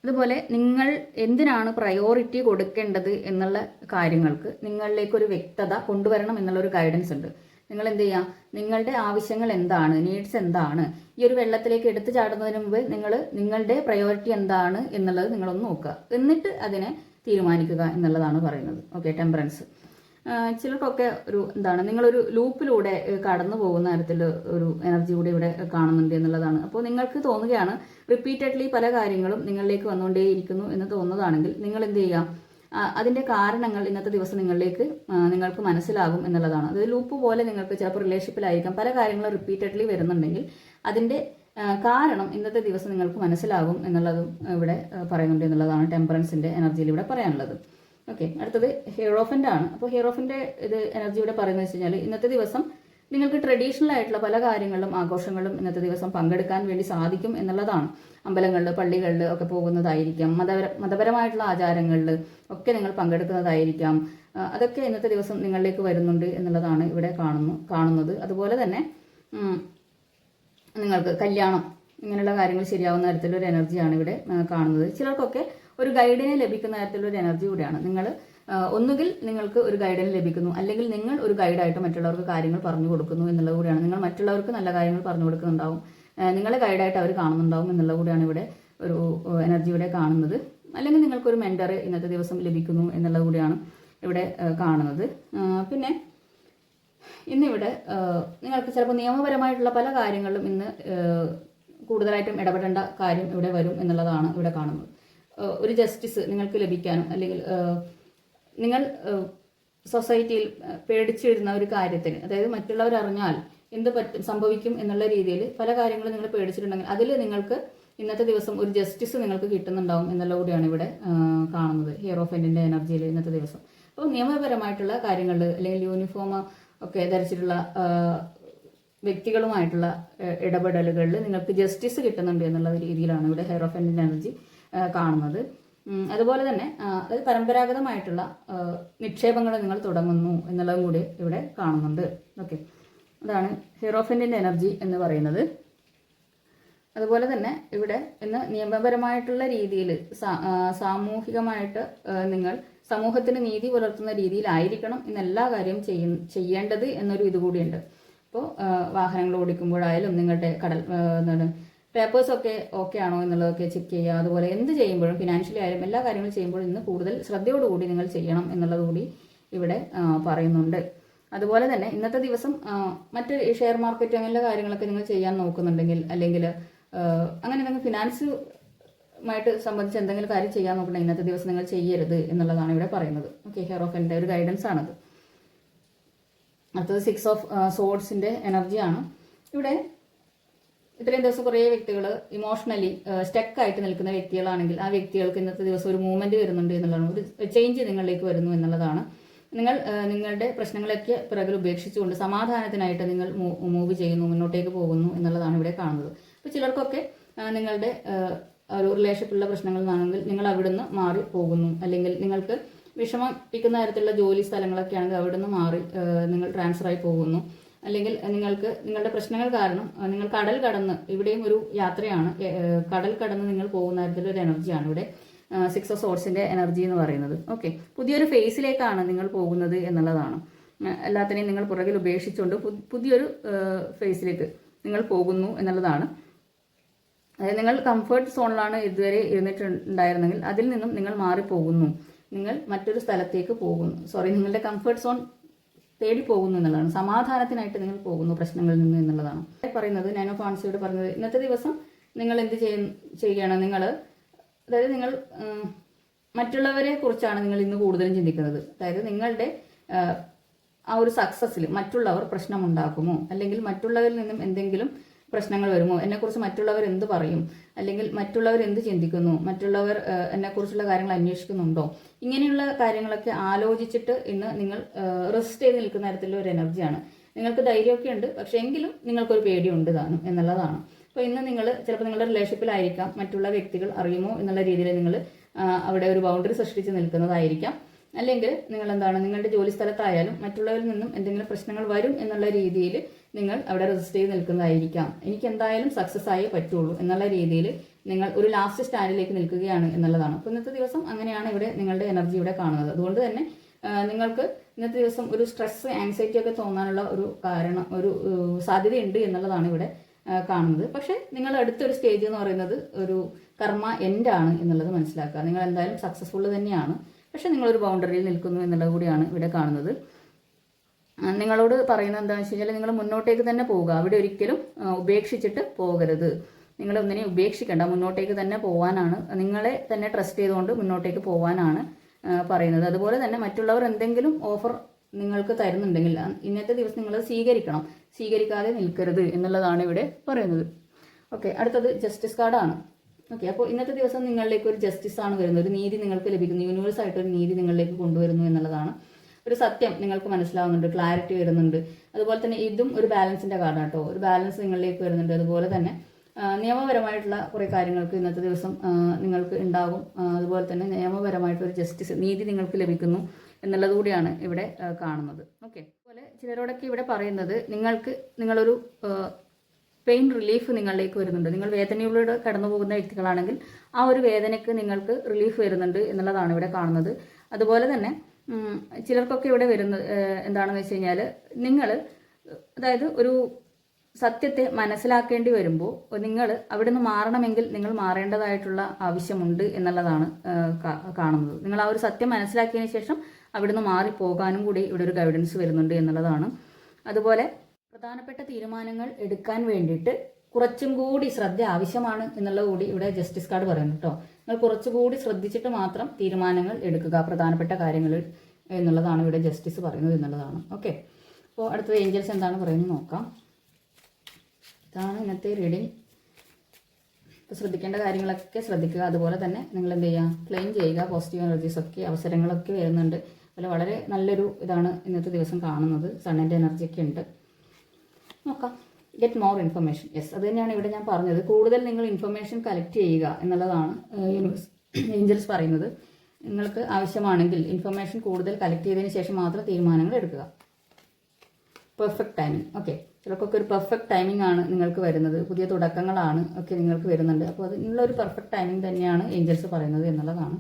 അതുപോലെ നിങ്ങൾ എന്തിനാണ് പ്രയോറിറ്റി കൊടുക്കേണ്ടത് എന്നുള്ള കാര്യങ്ങൾക്ക് നിങ്ങളിലേക്ക് ഒരു വ്യക്തത കൊണ്ടുവരണം എന്നുള്ള ഒരു ഗൈഡൻസ് ഉണ്ട്. നിങ്ങൾ എന്ത് ചെയ്യുക നിങ്ങളുടെ ആവശ്യങ്ങൾ എന്താണ്? നീഡ്സ് എന്താണ്? ഈ ഒരു വെള്ളത്തിലേക്ക് എടുത്തു ചാടുന്നതിന് മുമ്പ് നിങ്ങൾ നിങ്ങളുടെ പ്രയോറിറ്റി എന്താണ് എന്നുള്ളത് നിങ്ങളൊന്ന് നോക്കുക. എന്നിട്ട് അതിനെ തീരുമാനിക്കുക എന്നുള്ളതാണ് പറയുന്നത്. ഓക്കെ ടെമ്പറൻസ് ചിലർക്കൊക്കെ ഒരു എന്താണ് നിങ്ങളൊരു ലൂപ്പിലൂടെ കടന്നു പോകുന്ന തരത്തിൽ ഒരു എനർജി കൂടി ഇവിടെ കാണുന്നുണ്ട് എന്നുള്ളതാണ്. അപ്പോൾ നിങ്ങൾക്ക് തോന്നുകയാണ് റിപ്പീറ്റഡ്ലി പല കാര്യങ്ങളും നിങ്ങളിലേക്ക് വന്നുകൊണ്ടേയിരിക്കുന്നു എന്ന് തോന്നുന്നതാണെങ്കിൽ നിങ്ങൾ എന്ത് ചെയ്യുക ആ, അതിന്റെ കാരണങ്ങൾ ഇന്നത്തെ ദിവസം നിങ്ങളിലേക്ക് നിങ്ങൾക്ക് മനസ്സിലാകും എന്നുള്ളതാണ്. അത് ലൂപ്പ് പോലെ നിങ്ങൾക്ക് ചിലപ്പോൾ റിലേഷൻഷിപ്പിലായിരിക്കാം പല കാര്യങ്ങളും റിപ്പീറ്റഡ്ലി വരുന്നുണ്ടെങ്കിൽ അതിന്റെ കാരണം ഇന്നത്തെ ദിവസം നിങ്ങൾക്ക് മനസ്സിലാകും എന്നുള്ളതും ഇവിടെ പറയുന്നുണ്ട് എന്നുള്ളതാണ് ടെമ്പറൻസിന്റെ എനർജിയിൽ ഇവിടെ പറയാനുള്ളത്. ഓക്കെ അടുത്തത് ഹെയറോഫിന്റെ ആണ്. അപ്പോൾ ഹെയറോഫിന്റെ ഇത് എനർജി ഇവിടെ പറയുന്നത് വെച്ച് കഴിഞ്ഞാൽ ഇന്നത്തെ ദിവസം നിങ്ങൾക്ക് ട്രഡീഷണൽ ആയിട്ടുള്ള പല കാര്യങ്ങളിലും ആഘോഷങ്ങളും ഇന്നത്തെ ദിവസം പങ്കെടുക്കാൻ വേണ്ടി സാധിക്കും എന്നുള്ളതാണ്. അമ്പലങ്ങളിൽ പള്ളികളിൽ ഒക്കെ പോകുന്നതായിരിക്കാം. മതപര മതപരമായിട്ടുള്ള ആചാരങ്ങളിൽ ഒക്കെ നിങ്ങൾ പങ്കെടുക്കുന്നതായിരിക്കാം. അതൊക്കെ ഇന്നത്തെ ദിവസം നിങ്ങളിലേക്ക് വരുന്നുണ്ട് എന്നുള്ളതാണ് ഇവിടെ കാണുന്നു കാണുന്നത്. അതുപോലെ തന്നെ നിങ്ങൾക്ക് കല്യാണം ഇങ്ങനെയുള്ള കാര്യങ്ങൾ ശരിയാവുന്ന തരത്തിലൊരു എനർജിയാണ് ഇവിടെ കാണുന്നത്. ചിലർക്കൊക്കെ ഒരു ഗൈഡിനെ ലഭിക്കുന്ന തരത്തിലുള്ള ഒരു എനർജി കൂടിയാണ്. നിങ്ങൾ ഒന്നുകിൽ നിങ്ങൾക്ക് ഒരു ഗൈഡിനെ ലഭിക്കുന്നു അല്ലെങ്കിൽ നിങ്ങൾ ഒരു ഗൈഡായിട്ട് മറ്റുള്ളവർക്ക് കാര്യങ്ങൾ പറഞ്ഞു കൊടുക്കുന്നു എന്നുള്ളത് കൂടിയാണ്. നിങ്ങൾ മറ്റുള്ളവർക്ക് നല്ല കാര്യങ്ങൾ പറഞ്ഞു കൊടുക്കുന്നുണ്ടാവും. നിങ്ങളെ ഗൈഡായിട്ട് അവർ കാണുന്നുണ്ടാവും എന്നുള്ളത് കൂടിയാണ് ഇവിടെ ഒരു എനർജി ഇവിടെ കാണുന്നത്. അല്ലെങ്കിൽ നിങ്ങൾക്കൊരു മെന്റർ ഇന്നത്തെ ദിവസം ലഭിക്കുന്നു എന്നുള്ളത് കൂടിയാണ് ഇവിടെ കാണുന്നത്. പിന്നെ ഇന്നിവിടെ നിങ്ങൾക്ക് ചിലപ്പോൾ നിയമപരമായിട്ടുള്ള പല കാര്യങ്ങളിലും ഇന്ന് കൂടുതലായിട്ടും ഇടപെടേണ്ട കാര്യം ഇവിടെ വരും എന്നുള്ളതാണ് ഇവിടെ കാണുന്നത്. ഒരു ജസ്റ്റിസ് നിങ്ങൾക്ക് ലഭിക്കാനും അല്ലെങ്കിൽ നിങ്ങൾ സൊസൈറ്റിയിൽ പേടിച്ചിരുന്ന ഒരു കാര്യത്തിന് അതായത് മറ്റുള്ളവർ അറിഞ്ഞാൽ എന്ത് പറ്റും സംഭവിക്കും എന്നുള്ള രീതിയിൽ പല കാര്യങ്ങളും നിങ്ങൾ പേടിച്ചിട്ടുണ്ടെങ്കിൽ അതിൽ നിങ്ങൾക്ക് ഇന്നത്തെ ദിവസം ഒരു ജസ്റ്റിസ് നിങ്ങൾക്ക് കിട്ടുന്നുണ്ടാവും എന്നുള്ള കൂടിയാണ് ഇവിടെ കാണുന്നത്. ഹീറോ ഫെന്റിന്റെ എനർജിയിൽ ഇന്നത്തെ ദിവസം. അപ്പോൾ നിയമപരമായിട്ടുള്ള കാര്യങ്ങൾ അല്ലെങ്കിൽ യൂണിഫോം ഒക്കെ ധരിച്ചിട്ടുള്ള വ്യക്തികളുമായിട്ടുള്ള ഇടപെടലുകളിൽ നിങ്ങൾക്ക് ജസ്റ്റിസ് കിട്ടുന്നുണ്ട് എന്നുള്ള രീതിയിലാണ് ഇവിടെ ഹെയർ ഓഫ് എൻഡിന്റെ എനർജി കാണുന്നത്. അതുപോലെ തന്നെ അതായത് പരമ്പരാഗതമായിട്ടുള്ള നിക്ഷേപങ്ങൾ നിങ്ങൾ തുടങ്ങുന്നു എന്നുള്ളതും കൂടി ഇവിടെ കാണുന്നുണ്ട്. ഓക്കെ അതാണ് ഹീറോഫിന്റെ എനർജി എന്ന് പറയുന്നത്. അതുപോലെ തന്നെ ഇവിടെ ഇന്ന് നിയമപരമായിട്ടുള്ള രീതിയിൽ സാമൂഹികമായിട്ട് നിങ്ങൾ സമൂഹത്തിന് നീതി പുലർത്തുന്ന രീതിയിലായിരിക്കണം എന്നെല്ലാ കാര്യവും ചെയ്യ ചെയ്യേണ്ടത് എന്നൊരു ഇതുകൂടിയുണ്ട് അപ്പോൾ വാഹനങ്ങൾ ഓടിക്കുമ്പോഴായാലും നിങ്ങളുടെ കടൽ എന്താണ് പേപ്പേഴ്സ് ഒക്കെ ഓക്കെ ആണോ എന്നുള്ളതൊക്കെ ചെക്ക് ചെയ്യുക. അതുപോലെ എന്ത് ചെയ്യുമ്പോഴും ഫിനാൻഷ്യലി ആയാലും എല്ലാ കാര്യങ്ങളും ചെയ്യുമ്പോഴും ഇന്ന് കൂടുതൽ ശ്രദ്ധയോടുകൂടി നിങ്ങൾ ചെയ്യണം എന്നുള്ളതുകൂടി ഇവിടെ പറയുന്നുണ്ട്. അതുപോലെ തന്നെ ഇന്നത്തെ ദിവസം മറ്റ് ഷെയർ മാർക്കറ്റ് അങ്ങനെയുള്ള കാര്യങ്ങളൊക്കെ നിങ്ങൾ ചെയ്യാൻ നോക്കുന്നുണ്ടെങ്കിൽ അല്ലെങ്കിൽ അങ്ങനെ നിങ്ങൾ ഫിനാൻസ് മായിട്ട് സംബന്ധിച്ച് എന്തെങ്കിലും കാര്യം ചെയ്യാൻ നോക്കണം ഇന്നത്തെ ദിവസം നിങ്ങൾ ചെയ്യരുത് എന്നുള്ളതാണ് ഇവിടെ പറയുന്നത്. ഓക്കെ എന്റെ ഒരു ഗൈഡൻസ് ആണത്. അടുത്തത് സിക്സ് ഓഫ് സോഡ്സിന്റെ എനർജിയാണ് ഇവിടെ ഇത്രയും ദിവസം കുറേ വ്യക്തികൾ ഇമോഷണലി സ്റ്റക്ക് ആയിട്ട് നിൽക്കുന്ന വ്യക്തികളാണെങ്കിൽ ആ വ്യക്തികൾക്ക് ഇന്നത്തെ ദിവസം ഒരു മൂവ്മെന്റ് വരുന്നുണ്ട് എന്നുള്ളതാണ്. ഒരു ചേഞ്ച് നിങ്ങളിലേക്ക് വരുന്നു എന്നുള്ളതാണ്. നിങ്ങൾ നിങ്ങളുടെ പ്രശ്നങ്ങളൊക്കെ പിറകിൽ ഉപേക്ഷിച്ചുകൊണ്ട് സമാധാനത്തിനായിട്ട് നിങ്ങൾ മൂവ് ചെയ്യുന്നു മുന്നോട്ടേക്ക് പോകുന്നു എന്നുള്ളതാണ് ഇവിടെ കാണുന്നത്. അപ്പോൾ ചിലർക്കൊക്കെ നിങ്ങളുടെ ആ, ഒരു റിലേഷൻഷിപ്പുള്ള പ്രശ്നങ്ങൾ നിന്നാണെങ്കിൽ നിങ്ങൾ അവിടുന്ന് മാറി പോകുന്നു. അല്ലെങ്കിൽ നിങ്ങൾക്ക് വിഷമിപ്പിക്കുന്ന തരത്തിലുള്ള ജോലി സ്ഥലങ്ങളൊക്കെ ആണെങ്കിൽ അവിടുന്ന് മാറി നിങ്ങൾ ട്രാൻസ്ഫർ ആയി പോകുന്നു. അല്ലെങ്കിൽ നിങ്ങൾക്ക് നിങ്ങളുടെ പ്രശ്നങ്ങൾ കാരണം നിങ്ങൾ കടൽ കടന്ന് ഇവിടെയും ഒരു യാത്രയാണ് കടൽ കടന്ന് നിങ്ങൾ പോകുന്ന തരത്തിലൊരു എനർജിയാണ് ഇവിടെ സിക്സ് ഓഫ് സോഴ്സിന്റെ എനർജി എന്ന് പറയുന്നത്. ഓക്കെ പുതിയൊരു ഫേസിലേക്കാണ് നിങ്ങൾ പോകുന്നത് എന്നുള്ളതാണ്. എല്ലാത്തിനെയും നിങ്ങൾ പുറകിൽ ഉപേക്ഷിച്ചുകൊണ്ട് പുതിയൊരു ഫേസിലേക്ക് നിങ്ങൾ പോകുന്നു എന്നുള്ളതാണ്. അതായത് നിങ്ങൾ കംഫർട്ട് സോണിലാണ് ഇതുവരെ ഇരുന്നിട്ടുണ്ടായിരുന്നെങ്കിൽ അതിൽ നിന്നും നിങ്ങൾ മാറിപ്പോകുന്നു. നിങ്ങൾ മറ്റൊരു സ്ഥലത്തേക്ക് പോകുന്നു. സോറി നിങ്ങളുടെ കംഫർട്ട് സോൺ തേടി പോകുന്നു എന്നുള്ളതാണ്. സമാധാനത്തിനായിട്ട് നിങ്ങൾ പോകുന്നു പ്രശ്നങ്ങളിൽ നിന്ന് എന്നുള്ളതാണ്. പറയുന്നത് നാനോ ഫാൻസിയോട് പറഞ്ഞത് ഇന്നത്തെ ദിവസം നിങ്ങൾ എന്ത് ചെയ്യുകയാണ് നിങ്ങൾ അതായത് നിങ്ങൾ മറ്റുള്ളവരെ കുറിച്ചാണ് നിങ്ങൾ ഇന്ന് കൂടുതലും ചിന്തിക്കുന്നത്. അതായത് നിങ്ങളുടെ ആ ഒരു സക്സസ്സിൽ മറ്റുള്ളവർ പ്രശ്നമുണ്ടാക്കുമോ? അല്ലെങ്കിൽ മറ്റുള്ളവരിൽ നിന്നും എന്തെങ്കിലും പ്രശ്നങ്ങൾ വരുമോ? എന്നെക്കുറിച്ച് മറ്റുള്ളവർ എന്ത് പറയും? അല്ലെങ്കിൽ മറ്റുള്ളവർ എന്ത് ചിന്തിക്കുന്നു? മറ്റുള്ളവർ എന്നെക്കുറിച്ചുള്ള കാര്യങ്ങൾ അന്വേഷിക്കുന്നുണ്ടോ? ഇങ്ങനെയുള്ള കാര്യങ്ങളൊക്കെ ആലോചിച്ചിട്ട് ഇന്ന് നിങ്ങൾ റെസ്റ്റ് ചെയ്ത് നിൽക്കുന്ന തരത്തിലുള്ള ഒരു എനർജിയാണ് നിങ്ങൾക്ക് ധൈര്യമൊക്കെ ഉണ്ട് പക്ഷേ എങ്കിലും നിങ്ങൾക്കൊരു പേടിയുണ്ട് താനും എന്നുള്ളതാണ്. അപ്പോൾ ഇന്ന് നിങ്ങൾ ചിലപ്പോൾ നിങ്ങളുടെ റിലേഷൻഷിപ്പിലായിരിക്കാം മറ്റുള്ള വ്യക്തികൾ അറിയുമോ എന്നുള്ള രീതിയിൽ നിങ്ങൾ അവിടെ ഒരു ബൗണ്ടറി സൃഷ്ടിച്ച് നിൽക്കുന്നതായിരിക്കാം. അല്ലെങ്കിൽ നിങ്ങൾ എന്താണ് നിങ്ങളുടെ ജോലി സ്ഥലത്തായാലും മറ്റുള്ളവരിൽ നിന്നും എന്തെങ്കിലും പ്രശ്നങ്ങൾ വരും എന്നുള്ള രീതിയിൽ നിങ്ങൾ അവിടെ റെസിസ്റ്റ് ചെയ്ത് നിൽക്കുന്നതായിരിക്കാം. എനിക്ക് എന്തായാലും സക്സസ് ആയേ പറ്റുള്ളൂ എന്നുള്ള രീതിയിൽ നിങ്ങൾ ഒരു ലാസ്റ്റ് സ്റ്റാൻഡിലേക്ക് നിൽക്കുകയാണ് എന്നുള്ളതാണ്. അപ്പോൾ ഇന്നത്തെ ദിവസം അങ്ങനെയാണ് ഇവിടെ നിങ്ങളുടെ എനർജി ഇവിടെ കാണുന്നത്. അതുകൊണ്ട് തന്നെ നിങ്ങൾക്ക് ഇന്നത്തെ ദിവസം ഒരു സ്ട്രെസ് ആങ്സൈറ്റി ഒക്കെ തോന്നാനുള്ള ഒരു കാരണം ഒരു സാധ്യതയുണ്ട് എന്നുള്ളതാണ് ഇവിടെ കാണുന്നത്. പക്ഷേ നിങ്ങൾ അടുത്തൊരു സ്റ്റേജ് എന്ന് പറയുന്നത് ഒരു കർമ്മ എൻഡ് ആണ് എന്നുള്ളത് മനസ്സിലാക്കുക. നിങ്ങൾ എന്തായാലും സക്സസ്ഫുൾ തന്നെയാണ്. പക്ഷേ നിങ്ങളൊരു ബൗണ്ടറിയിൽ നിൽക്കുന്നു എന്നുള്ളത് കൂടിയാണ് ഇവിടെ കാണുന്നത്. നിങ്ങളോട് പറയുന്നത് എന്താണെന്ന് വെച്ച് കഴിഞ്ഞാൽ നിങ്ങൾ മുന്നോട്ടേക്ക് തന്നെ പോവുക. അവിടെ ഒരിക്കലും ഉപേക്ഷിച്ചിട്ട് പോകരുത്. നിങ്ങൾ ഒന്നിനെ ഉപേക്ഷിക്കേണ്ട. മുന്നോട്ടേക്ക് തന്നെ പോകാനാണ് നിങ്ങളെ തന്നെ ട്രസ്റ്റ് ചെയ്തുകൊണ്ട് മുന്നോട്ടേക്ക് പോകാനാണ് പറയുന്നത്. അതുപോലെ തന്നെ മറ്റുള്ളവർ എന്തെങ്കിലും ഓഫർ നിങ്ങൾക്ക് തരുന്നുണ്ടെങ്കിൽ ഇന്നത്തെ ദിവസം നിങ്ങൾ സ്വീകരിക്കണം. സ്വീകരിക്കാതെ നിൽക്കരുത് എന്നുള്ളതാണ് ഇവിടെ പറയുന്നത്. ഓക്കെ അടുത്തത് ജസ്റ്റിസ് കാർഡാണ് ഓക്കെ അപ്പോൾ ഇന്നത്തെ ദിവസം നിങ്ങളിലേക്ക് ഒരു ജസ്റ്റിസ് ആണ് വരുന്നത്. ഒരു നീതി നിങ്ങൾക്ക് ലഭിക്കുന്നു. യൂണിവേഴ്സ് ആയിട്ട് ഒരു നീതി നിങ്ങളിലേക്ക് കൊണ്ടുവരുന്നു എന്നുള്ളതാണ് ഒരു സത്യം നിങ്ങൾക്ക് മനസ്സിലാവുന്നുണ്ട് ക്ലാരിറ്റി വരുന്നുണ്ട്. അതുപോലെ തന്നെ ഇതും ഒരു ബാലൻസിന്റെ കാർഡാണ് കേട്ടോ ഒരു ബാലൻസ് നിങ്ങളിലേക്ക് വരുന്നുണ്ട്. അതുപോലെ തന്നെ നിയമപരമായിട്ടുള്ള കുറേ കാര്യങ്ങൾക്ക് ഇന്നത്തെ ദിവസം നിങ്ങൾക്ക് ഉണ്ടാകും. അതുപോലെ തന്നെ നിയമപരമായിട്ട് ഒരു ജസ്റ്റിസ് നീതി നിങ്ങൾക്ക് ലഭിക്കുന്നു എന്നുള്ളത് കൂടിയാണ് ഇവിടെ കാണുന്നത്. ഓക്കെ അതുപോലെ ചിലരോടൊക്കെ ഇവിടെ പറയുന്നത് നിങ്ങൾക്ക് നിങ്ങളൊരു പെയിൻ റിലീഫ് നിങ്ങളിലേക്ക് വരുന്നുണ്ട്. നിങ്ങൾ വേദനയിലൂടെ കടന്നു പോകുന്ന വ്യക്തികളാണെങ്കിൽ ആ ഒരു വേദനയ്ക്ക് നിങ്ങൾക്ക് റിലീഫ് വരുന്നുണ്ട് എന്നുള്ളതാണ് ഇവിടെ കാണുന്നത്. അതുപോലെ തന്നെ ചിലർക്കൊക്കെ ഇവിടെ വരുന്ന എന്താണെന്ന് വെച്ച് കഴിഞ്ഞാൽ നിങ്ങൾ അതായത് ഒരു സത്യത്തെ മനസ്സിലാക്കേണ്ടി വരുമ്പോൾ നിങ്ങൾ അവിടെ നിന്ന് മാറണമെങ്കിൽ നിങ്ങൾ മാറേണ്ടതായിട്ടുള്ള ആവശ്യമുണ്ട് എന്നുള്ളതാണ് കാണുന്നത്. നിങ്ങൾ ആ ഒരു സത്യം മനസ്സിലാക്കിയതിന് ശേഷം അവിടെ നിന്ന് മാറിപ്പോകാനും കൂടി ഇവിടെ ഒരു ഗൈഡൻസ് വരുന്നുണ്ട് എന്നുള്ളതാണ്. അതുപോലെ പ്രധാനപ്പെട്ട തീരുമാനങ്ങൾ എടുക്കാൻ വേണ്ടിയിട്ട് കുറച്ചും കൂടി ശ്രദ്ധ ആവശ്യമാണ് എന്നുള്ളത് കൂടി ഇവിടെ ജസ്റ്റിസ് കാർഡ് പറയുന്നു കേട്ടോ നിങ്ങൾ കുറച്ചുകൂടി ശ്രദ്ധിച്ചിട്ട് മാത്രം തീരുമാനങ്ങൾ എടുക്കുക. പ്രധാനപ്പെട്ട കാര്യങ്ങൾ എന്നുള്ളതാണ് ഇവിടെ ജസ്റ്റിസ് പറയുന്നത് എന്നുള്ളതാണ്. ഓക്കെ അപ്പോൾ അടുത്തത് ഏഞ്ചൽസ് എന്താണ് പറയുന്നത് നോക്കാം. ഇതാണ് ഇന്നത്തെ റീഡിങ് ഇപ്പോൾ ശ്രദ്ധിക്കേണ്ട കാര്യങ്ങളൊക്കെ ശ്രദ്ധിക്കുക. അതുപോലെ തന്നെ നിങ്ങൾ എന്ത് ചെയ്യുക? ക്ലെയിം ചെയ്യുക. പോസിറ്റീവ് എനർജീസ് ഒക്കെ അവസരങ്ങളൊക്കെ വരുന്നുണ്ട്. അതുപോലെ വളരെ നല്ലൊരു ഇതാണ് ഇന്നത്തെ ദിവസം കാണുന്നത്. സണ്ണിന്റെ എനർജിയൊക്കെ ഉണ്ട്. നോക്കാം. ഗെറ്റ് മോർ ഇൻഫർമേഷൻ യെസ് അത് തന്നെയാണ് ഇവിടെ ഞാൻ പറഞ്ഞത്. കൂടുതൽ നിങ്ങൾ ഇൻഫർമേഷൻ കളക്ട് ചെയ്യുക എന്നുള്ളതാണ് ഏഞ്ചൽസ് പറയുന്നത്. നിങ്ങൾക്ക് ആവശ്യമാണെങ്കിൽ ഇൻഫർമേഷൻ കൂടുതൽ കളക്ട് ചെയ്തതിന് ശേഷം മാത്രം തീരുമാനങ്ങൾ എടുക്കുക. പെർഫെക്റ്റ് ടൈമിംഗ് ഓക്കെ ചിലർക്കൊക്കെ ഒരു പെർഫെക്റ്റ് ടൈമിംഗ് ആണ് നിങ്ങൾക്ക് വരുന്നത്. പുതിയ തുടക്കങ്ങളാണ് ഒക്കെ നിങ്ങൾക്ക് വരുന്നുണ്ട്. അപ്പോൾ അതിനുള്ള ഒരു പെർഫെക്റ്റ് ടൈമിംഗ് തന്നെയാണ് ഏഞ്ചൽസ് പറയുന്നത് എന്നുള്ളതാണ്.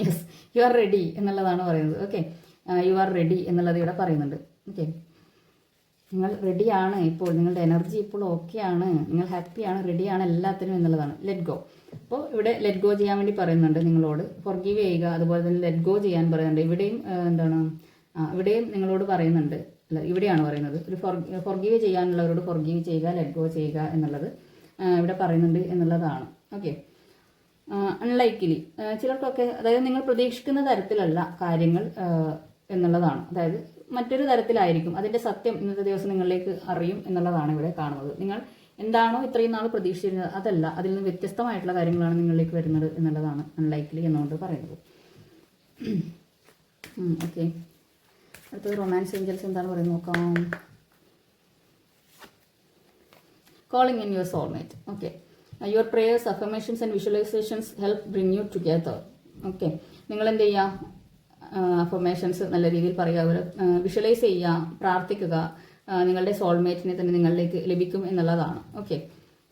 യെസ് യു ആർ റെഡി എന്നുള്ളതാണ് പറയുന്നത്. ഓക്കെ യു ആർ റെഡി എന്നുള്ളത് ഇവിടെ പറയുന്നുണ്ട്. ഓക്കെ നിങ്ങൾ റെഡിയാണ് ഇപ്പോൾ. നിങ്ങളുടെ എനർജി ഇപ്പോൾ ഓക്കെയാണ് നിങ്ങൾ ഹാപ്പിയാണ് റെഡിയാണ് എല്ലാത്തിനും എന്നുള്ളതാണ്. ലെറ്റ് ഗോ അപ്പോൾ ഇവിടെ ലെറ്റ് ഗോ ചെയ്യാൻ വേണ്ടി പറയുന്നുണ്ട് നിങ്ങളോട്. ഫോർഗീവ് ചെയ്യുക അതുപോലെ തന്നെ ലെറ്റ് ഗോ ചെയ്യാൻ പറയുന്നുണ്ട്. ഇവിടെയും എന്താണ് ഇവിടെയും നിങ്ങളോട് പറയുന്നുണ്ട്. അല്ല ഇവിടെയാണ് പറയുന്നത്. ഒരു ഫോർഗീവ് ചെയ്യാനുള്ളവരോട് ഫോർഗീവ് ചെയ്യുക ലെറ്റ് ഗോ ചെയ്യുക എന്നുള്ളത് ഇവിടെ പറയുന്നുണ്ട് എന്നുള്ളതാണ്. ഓക്കെ അൺലൈക്കിലി ചിലർക്കൊക്കെ അതായത് നിങ്ങൾ പ്രതീക്ഷിക്കുന്ന തരത്തിലല്ല കാര്യങ്ങൾ എന്നുള്ളതാണ്. അതായത് മറ്റൊരു തരത്തിലായിരിക്കും. അതിന്റെ സത്യം ഇന്നത്തെ ദിവസം നിങ്ങളിലേക്ക് അറിയും എന്നുള്ളതാണ് ഇവിടെ കാണുന്നത്. നിങ്ങൾ എന്താണോ ഇത്രയും നാൾ പ്രതീക്ഷിച്ചിരുന്നത് അതല്ല അതിൽ നിന്ന് വ്യത്യസ്തമായിട്ടുള്ള കാര്യങ്ങളാണ് നിങ്ങളിലേക്ക് വരുന്നത് എന്നുള്ളതാണ് അൺലൈക്ലി എന്നുകൊണ്ട് പറയുന്നത്. ഓക്കെ അടുത്തത് റൊമാൻസ് ഏഞ്ചൽസ് എന്താണ് പറയുന്നത് നോക്കാം. Calling in your soulmate okay your prayers affirmations and visualisations help bring you together okay നിങ്ങൾ എന്ത് ചെയ്യുക? അഫർമേഷൻസ് നല്ല രീതിയിൽ പറയുക വിഷ്വലൈസ് ചെയ്യുക പ്രാർത്ഥിക്കുക നിങ്ങളുടെ സോൾമേറ്റിനെ തന്നെ നിങ്ങളിലേക്ക് ലഭിക്കും എന്നുള്ളതാണ്. ഓക്കെ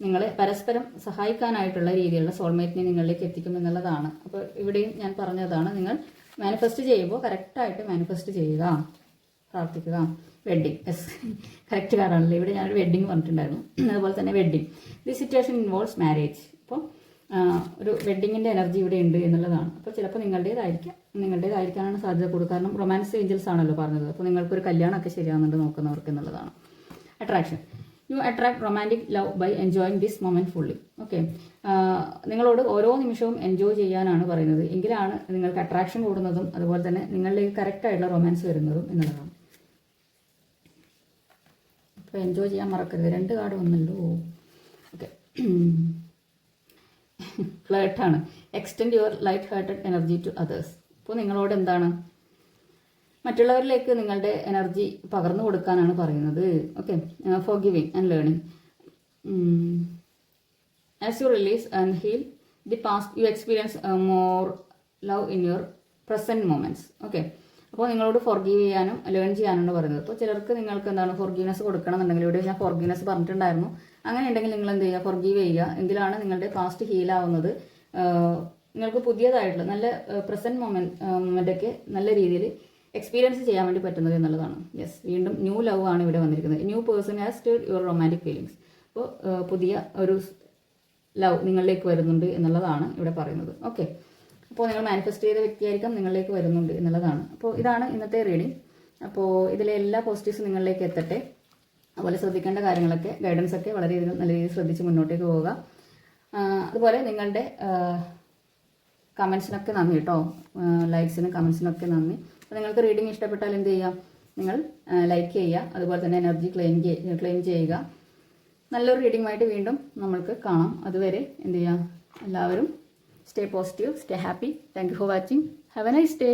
നിങ്ങളെ പരസ്പരം സഹായിക്കാനായിട്ടുള്ള രീതിയിലുള്ള സോൾമേറ്റിനെ നിങ്ങളിലേക്ക് എത്തിക്കും എന്നുള്ളതാണ്. അപ്പോൾ ഇവിടെയും ഞാൻ പറഞ്ഞതാണ് നിങ്ങൾ മാനിഫെസ്റ്റ് ചെയ്യുമ്പോൾ കറക്റ്റായിട്ട് മാനിഫെസ്റ്റ് ചെയ്യുക പ്രാർത്ഥിക്കുക. വെഡ്ഡിങ് യെസ് കറക്റ്റ് കാർഡാണല്ലോ ഇവിടെ ഞാനൊരു വെഡ്ഡിങ് പറഞ്ഞിട്ടുണ്ടായിരുന്നു. അതുപോലെ തന്നെ wedding the situation involves marriage അപ്പോൾ ഒരു വെഡ്ഡിങ്ങിന്റെ എനർജി ഇവിടെ ഉണ്ട് എന്നുള്ളതാണ്. അപ്പോൾ ചിലപ്പോൾ നിങ്ങളുടേതായിരിക്കാം. നിങ്ങളുടേതായിരിക്കാനാണ് സാധ്യത കൂടുതൽ. കാരണം റൊമാൻസ് ഏഞ്ചൽസ് ആണല്ലോ പറഞ്ഞത്. അപ്പോൾ നിങ്ങൾക്കൊരു കല്യാണമൊക്കെ ശരിയാകുന്നുണ്ട് നോക്കുന്നവർക്ക് എന്നുള്ളതാണ്. Attraction you attract romantic love by enjoying this moment fully okay നിങ്ങളോട് ഓരോ നിമിഷവും എൻജോയ് ചെയ്യാനാണ് പറയുന്നത്. എങ്കിലാണ് നിങ്ങൾക്ക് അട്രാക്ഷൻ കൂടുന്നതും അതുപോലെ തന്നെ നിങ്ങളിലേക്ക് കറക്റ്റായിട്ടുള്ള റൊമാൻസ് വരുന്നതും എന്നുള്ളതാണ്. അപ്പോൾ എൻജോയ് ചെയ്യാൻ മറക്കരുത്. രണ്ട് കാർഡ് വന്നല്ലോ. Okay ഫ്ലേർട്ടാണ് extend your light hearted energy to others അപ്പോൾ നിങ്ങളോട് എന്താണ്? മറ്റുള്ളവരിലേക്ക് നിങ്ങളുടെ എനർജി പകർന്നു കൊടുക്കാനാണ് പറയുന്നത്. Okay forgiving and learning as you release and heal the past you experience more love in your present moments okay അപ്പോൾ നിങ്ങളോട് ഫോർഗീവ് ചെയ്യാനും ലേൺ ചെയ്യാനാണ് പറയുന്നത്. അപ്പോൾ ചിലർക്ക് നിങ്ങൾക്ക് എന്താണ് ഫോർഗീവ്നെസ് കൊടുക്കണം എന്നുണ്ടെങ്കിൽ ഇവിടെ ഞാൻ ഫോർഗീവ്നെസ് പറഞ്ഞിട്ടുണ്ടായിരുന്നു. അങ്ങനെ ഉണ്ടെങ്കിൽ നിങ്ങൾ എന്ത് ചെയ്യുക? ഫോർഗീവ് ചെയ്യുക. എങ്കിലാണ് നിങ്ങളുടെ പാസ്റ്റ് ഹീൽ ആവുന്നത്? നിങ്ങൾക്ക് പുതിയതായിട്ടുള്ള നല്ല പ്രസന്റ് മൊമെന്റ് മൊമെന്റൊക്കെ നല്ല രീതിയിൽ എക്സ്പീരിയൻസ് ചെയ്യാൻ വേണ്ടി പറ്റുന്നത് എന്നുള്ളതാണ്. യെസ് വീണ്ടും ന്യൂ ലവ് ആണ് ഇവിടെ വന്നിരിക്കുന്നത്. New person has to your romantic feelings അപ്പോൾ പുതിയ ഒരു ലവ് നിങ്ങളിലേക്ക് വരുന്നുണ്ട് എന്നുള്ളതാണ് ഇവിടെ പറയുന്നത്. ഓക്കെ അപ്പോൾ നിങ്ങൾ മാനിഫെസ്റ്റ് ചെയ്ത വ്യക്തിയായിരിക്കാം നിങ്ങളിലേക്ക് വരുന്നുണ്ട് എന്നുള്ളതാണ്. അപ്പോൾ ഇതാണ് ഇന്നത്തെ റീഡിംഗ് അപ്പോൾ ഇതിലെ എല്ലാ പോസിറ്റീവ്സും നിങ്ങളിലേക്ക് എത്തട്ടെ. അതുപോലെ ശ്രദ്ധിക്കേണ്ട കാര്യങ്ങളൊക്കെ ഗൈഡൻസ് ഒക്കെ വളരെയധികം നല്ല രീതിയിൽ ശ്രദ്ധിച്ച് മുന്നോട്ടേക്ക് പോവുക. അതുപോലെ നിങ്ങളുടെ കമൻസിനൊക്കെ നന്ദി കേട്ടോ ലൈക്സിനും കമൻസിനൊക്കെ നന്ദി. അപ്പോൾ നിങ്ങൾക്ക് റീഡിംഗ് ഇഷ്ടപ്പെട്ടാൽ എന്ത് ചെയ്യാം? നിങ്ങൾ ലൈക്ക് ചെയ്യുക. അതുപോലെ തന്നെ എനർജി ക്ലെയിം ക്ലെയിം ചെയ്യുക. നല്ലൊരു റീഡിങ്ങുമായിട്ട് വീണ്ടും നമ്മൾക്ക് കാണാം. അതുവരെ എന്ത് ചെയ്യാം? എല്ലാവരും stay positive stay happy thank you for watching have a nice day